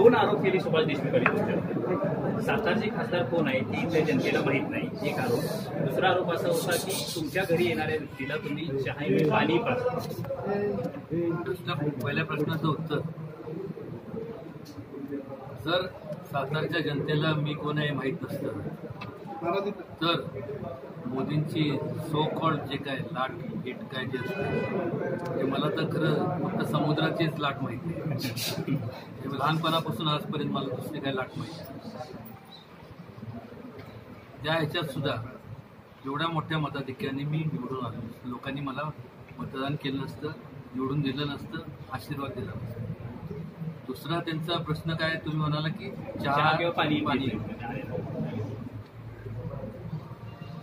दोन आरोप केले सुभाष देशमुखांनी तुमच्यावर सातारचे खासदार कोण आहे ती इथल्या जनतेला माहीत नाही एक आरोप दुसरा आरोप असा होता की तुमच्या घरी येणाऱ्या व्यक्तीला तुम्ही चहा पाणी पाजता. पहिल्या प्रश्नाचं उत्तर. जर सातारच्या जनतेला मी कोण आहे माहीत नसतं तर मोदींची सो कॉल्ड जे काय लाट हिट काय जे असते ते मला तर खरं फक्त समुद्राचीच लाट माहिती आहे. लहानपणापासून आजपर्यंत मला दुसरी काय लाट माहिती. त्या ह्याच्यात सुद्धा एवढ्या मोठ्या मताधिक्याने मी निवडून आलो. लोकांनी मला मतदान केलं नसतं निवडून दिलं नसतं आशीर्वाद दिला नसता. दुसरा त्यांचा प्रश्न काय तुम्ही म्हणाला की चहा किंवा पाणी पाणी.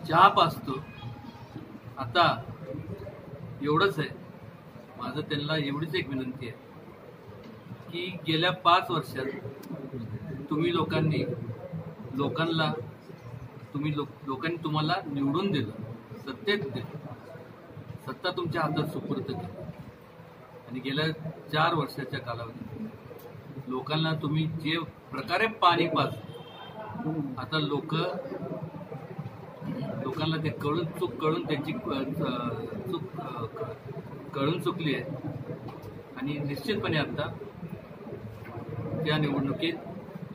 जाप असतो. आता एवढंच आहे. माझं त्यांना एवढीच एक विनंती आहे की गेल्या पाच वर्षात तुम्ही लोकांनी लोकांना तुम्ही लोक लोकांनी तुम्हाला निवडून दिलं सत्तेत दिलं. सत्ता तुमच्या हातात सुपूर्त केली. आणि गेल्या चार वर्षाच्या कालावधीत लोकांना तुम्ही जे प्रकारे पाणी पाच आता लोक लोकांना ते कळून चूक कळून त्यांची चूक कळून चुकली आहे. आणि निश्चितपणे आता त्या निवडणुकीत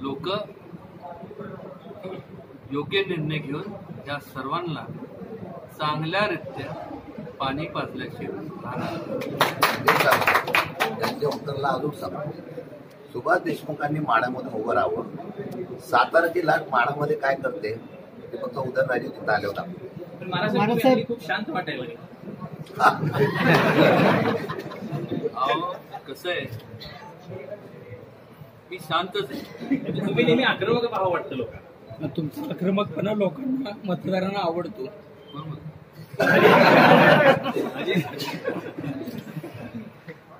लोक योग्य निर्णय घेऊन त्या सर्वांना चांगल्यारित्या पाणी पाजल्याशिवाय त्यांच्या उत्तरला अजून सांगतो सुभाष देशमुखांनी माडामधून उभं राहावं. साताराची जिल्हा माडामध्ये काय करते? ते फक्त तिथं आले होता. खूप शांत वाटायला कसं आहे? मी शांतच आहे. म्हणजे तुम्ही नेहमी आक्रमक भाव वाटतं लोकांना. तुमचा आक्रमकपणा लोकांना मतदारांना आवडतो. बरोबर.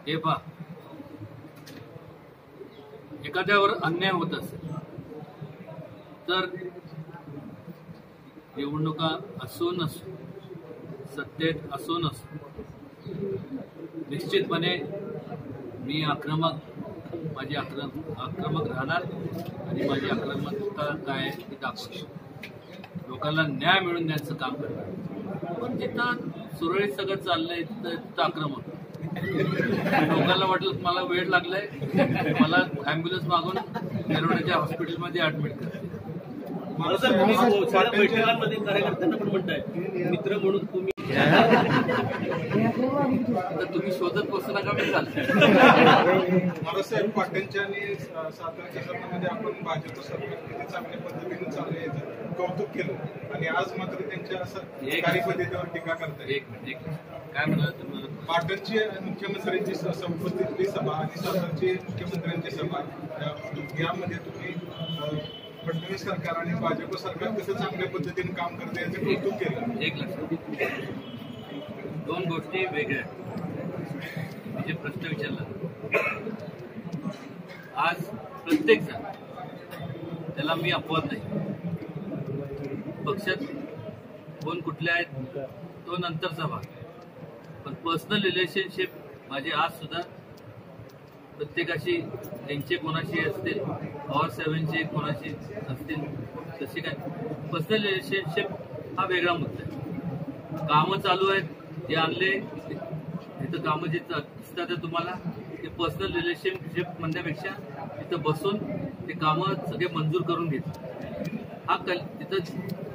हे पहा. एखाद्यावर अन्याय होत असेल तर निवडणुका असो नसो सत्तेत असो नसो निश्चितपणे मी आक्रमक माझी आक्रम आक्रमक राहणार आणि माझी आक्रमकता काय आहे ती दाखवू लोकांना न्याय मिळून द्यायचं काम करणार. पण तिथं सुरळीत सगळं चाललंय तिथं तिथं आक्रमक. लोकांना वाटलं मला वेळ लागलाय मला ॲम्ब्युलन्स मागून येरवड्याच्या हॉस्पिटलमध्ये ऍडमिट करा. बैठकांमध्ये कार्यकर्त्यांना पण म्हणताय. मित्र म्हणून तुम्ही तुम्ही शोधत बसू नका मी महाराजसाहेब पाटणच्या आणि सातारच्या सरकारमध्ये आपण भाजप सरकार किती चांगल्या पद्धतीने चालू आहे याचं कौतुक केलं. आणि आज मात्र त्यांच्या असं एक- कार्यपद्धतीवर टीका करताय. एक एक मिनिट. काय म्हणाल तुम्ही? पाटणची मुख्यमंत्र्यांची संपत्तीतली सभा आणि सातारची मुख्यमंत्र्यांची सभा या- यामध्ये तुम्ही फडणवीस सरकार आणि भाजप सरकार कसं चांगल्या पद्धतीने काम करते याचं कौतुक केलं. एक लक्षात दोन गोष्टी वेगळ्या. आहेत. प्रश्न विचारला. आज प्रत्येक जण त्याला मी अपवाद नाही. पक्षात कोण कुठल्या आहेत तो नंतरचा भाग. पण पर्सनल रिलेशनशिप माझी आज सुद्धा प्रत्येकाशी त्यांचे कोणाशी असतील पॉवर सेव्हनचे कोणाशी असतील तसे काय? पर्सनल रिलेशनशिप हा वेगळा मुद्दा आहे. कामं चालू आहेत ते आणले इथं कामं जे दिसतात तुम्हाला ते पर्सनल रिलेशनशिप म्हणण्यापेक्षा तिथं बसून ते कामं सगळे मंजूर करून घेतात. हा कल तिथं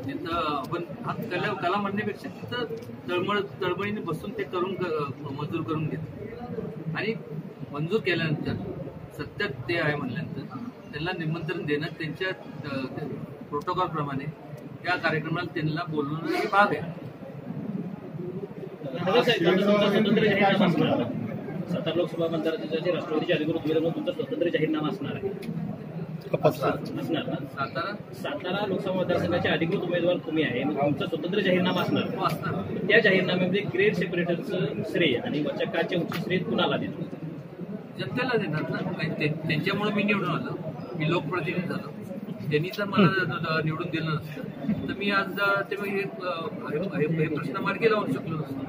तिथं आपण हा कला कला म्हणण्यापेक्षा तिथं तळमळ तळमळीने बसून ते करून मंजूर करून घेतो आणि मंजूर केल्यानंतर सत्यात ते आहे म्हणल्यानंतर त्यांना निमंत्रण देणं त्यांच्या प्रोटोकॉल प्रमाणे त्या कार्यक्रमाला त्यांना बोलवणं हे भाग आहे सातारा लोकसभा मतदारसंघाचे राष्ट्रवादीचे अधिकृत उमेदवार तुमचा स्वतंत्र जाहीरनामा असणार आहे. असणार ना? सातारा? सातारा लोकसभा मतदारसंघाचे अधिकृत उमेदवार तुम्ही आहे मग तुमचा स्वतंत्र जाहीरनामा असणार हो असणार. त्या जाहीरनाम्यामध्ये ग्रेड सेपरेटरचं श्रेय आणि वरच्या काच्या उंची श्रेय कुणाला देतो? जनतेला देणार ना? त्यांच्यामुळे मी निवडून आलो. मी लोकप्रतिनिधी झालो. त्यांनी जर मला निवडून दिलं नसतं तर मी आज ते हे प्रश्न मार्गी लावून शकलो नसतो.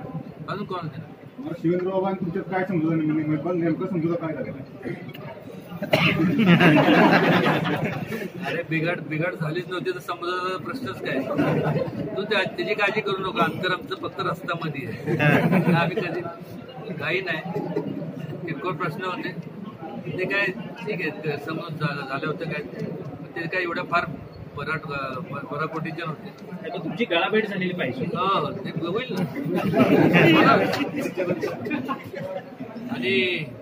अजून कोणाला देणार? शिवेंद्र बाबांनी तुमच्यात काय समजलं नेमकं नेमकं समजलं काय झालं? अरे बिघाड बिघाड झालीच नव्हती तर समजा प्रश्नच काय? तू त्याची काळजी करू नका. अंतर आमचं फक्त रस्त्यामध्ये आहे. आम्ही कधी काही नाही. किरकोळ प्रश्न होते. ते काय ठीक आहे समज झाले होते काय. ते काय एवढ्या फार पराट पराकोटीचे नव्हते. तुमची गळाभेट झालेली पाहिजे. हो ते होईल ना. आणि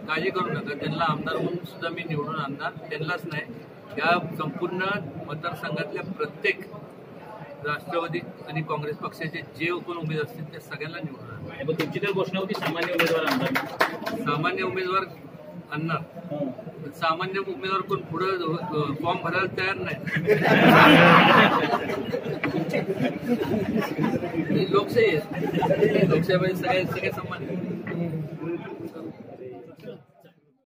काळजी करू नका त्यांना आमदार म्हणून सुद्धा मी निवडून आणणार त्यांनाच नाही. या संपूर्ण मतदारसंघातल्या प्रत्येक राष्ट्रवादी आणि काँग्रेस पक्षाचे जे कोण उमेदवार असतील त्या सगळ्यांना आणणार. पण तुमची तर घोषणा होती सामान्य उमेदवार आमदार. सामान्य उमेदवार आणणार. सामान्य उमेदवार कोण पुढं फॉर्म भरायला तयार नाही. लोकशाही आहे. लोकशाहीमध्ये सगळे सगळे समान आहेत.